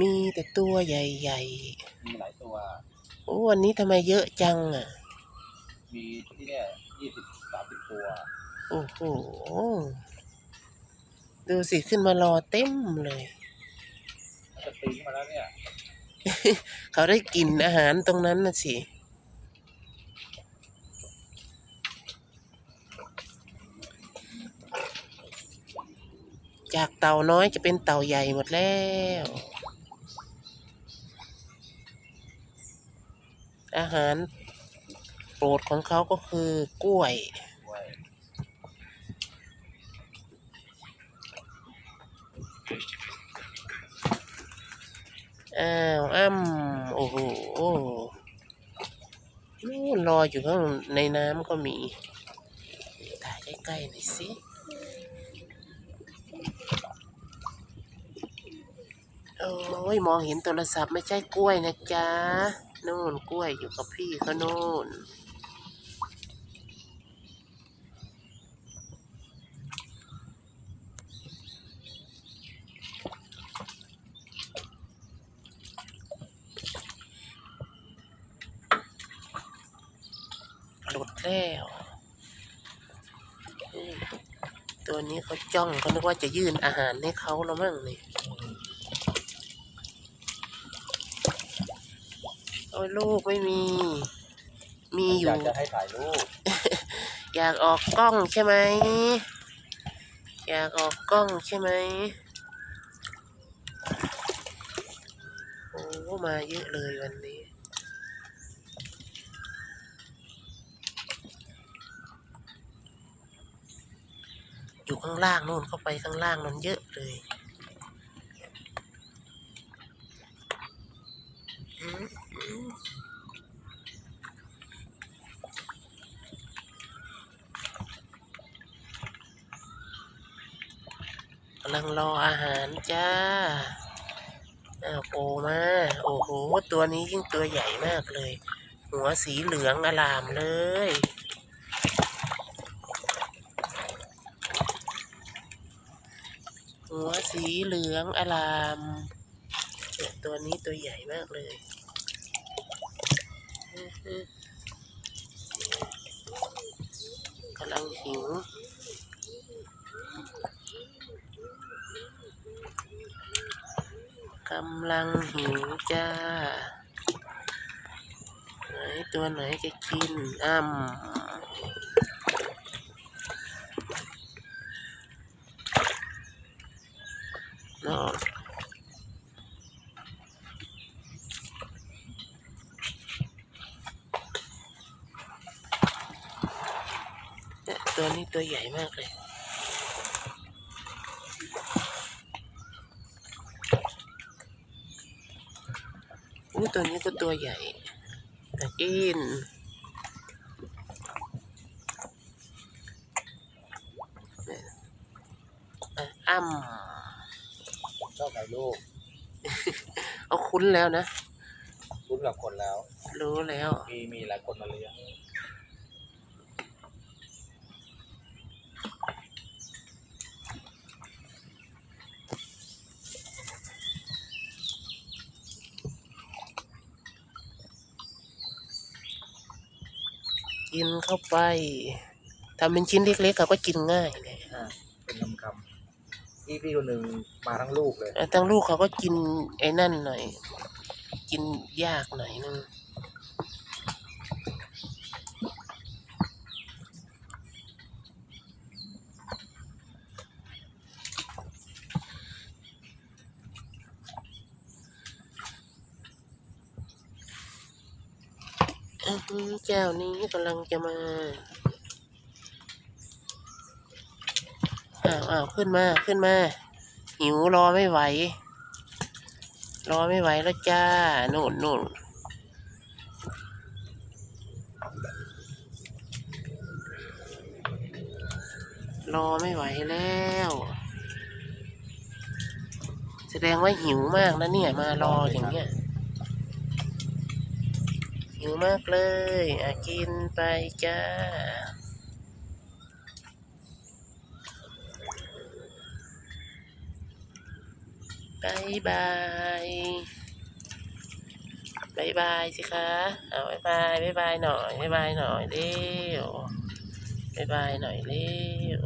มีแต่ตัวใหญ่มีหลายตัว ๆ โอ้วันนี้ทำไมเยอะจังอะ มีที่เนี่ยยี่สิบสามสิบตัวโอ้โห ดูสิขึ้นมารอเต็มเลย มันจะปีนขึ้นมาแล้วเนี่ยเขาได้กินอาหารตรงนั้นน่ะสิ จากเต่าน้อยจะเป็นเต่าใหญ่หมดแล้ว อาหารโปรดของเขาก็คือกล้วยด้วยอ้าวอ้ำโอ้โหนู่นรออยู่ข้างในน้ำก็มีถ่ายใกล้ๆหน่อยสิโอ้ย มองเห็นโทรศัพท์ไม่ใช่กล้วยนะจ๊ะ น่นกล้วยอยู่กับพี่เขาโน่นหลุดแล้วตัวนี้เขาจ้องเขานึกว่าจะยื่นอาหารให้เขาแล้วมั่งนี่ อ้ยลูกไม่มี มีออยายู่กจะให้ถ่ายรูปอยากออกกล้องใช่ไหม อยากออกกล้องใช่ไหม โอ้มาเยอะเลยวันนี้ อยู่ข้างล่างนู่นเข้าไปข้างล่างนั่นเยอะเลยอืมอืม กำลังรออาหารจ้าอ้าวโผล่มา โอ้โห ตัวนี้ยิ่งตัวใหญ่มากเลย หัวสีเหลืองอลามเลยหัวสีเหลืองอลาม ตัวนี้ตัวใหญ่มากเลย กำลังหิวกำลังหิวจ้า ไหนตัวไหนจะกินอ้ำนาะเนี่ย ตัวนี้ตัวใหญ่มากเลย อู้ตัวนี้ก็ตัวใหญ่แต่กินเนี่ยอะอ้ำชอบถ่ายรูปเอาคุ้นแล้วนะ คุ้นกับคนแล้ว รู้แล้ว มีมีหลายคนมาเลี้ยง กินเข้าไปทำเป็นชิ้นเล็กๆเขาก็กินง่ายเลยอ่าเป็นคำคำๆพี่พี่คนหนึ่งมาทั้งลูกเลยแต่ตั้งลูกเขาก็กินไอ้นั่นหน่อย กินยากหน่อยนึง อื้อหือเจ้านี้กำลังจะมา อ้าวอ้าวขึ้นมาขึ้นมา หิวรอไม่ไหว รอไม่ไหวแล้วจ้าโน่นโน่นรอไม่ไหวแล้ว แสดงว่าหิวมากนะเนี่ยมารออย่างเงี้ย หิวมากเลยอะกินไปจ้าบายบายบายบายสิคะเอาบายบายบายบายหน่อยบายบายหน่อยเร็วบายบายหน่อยเร็ว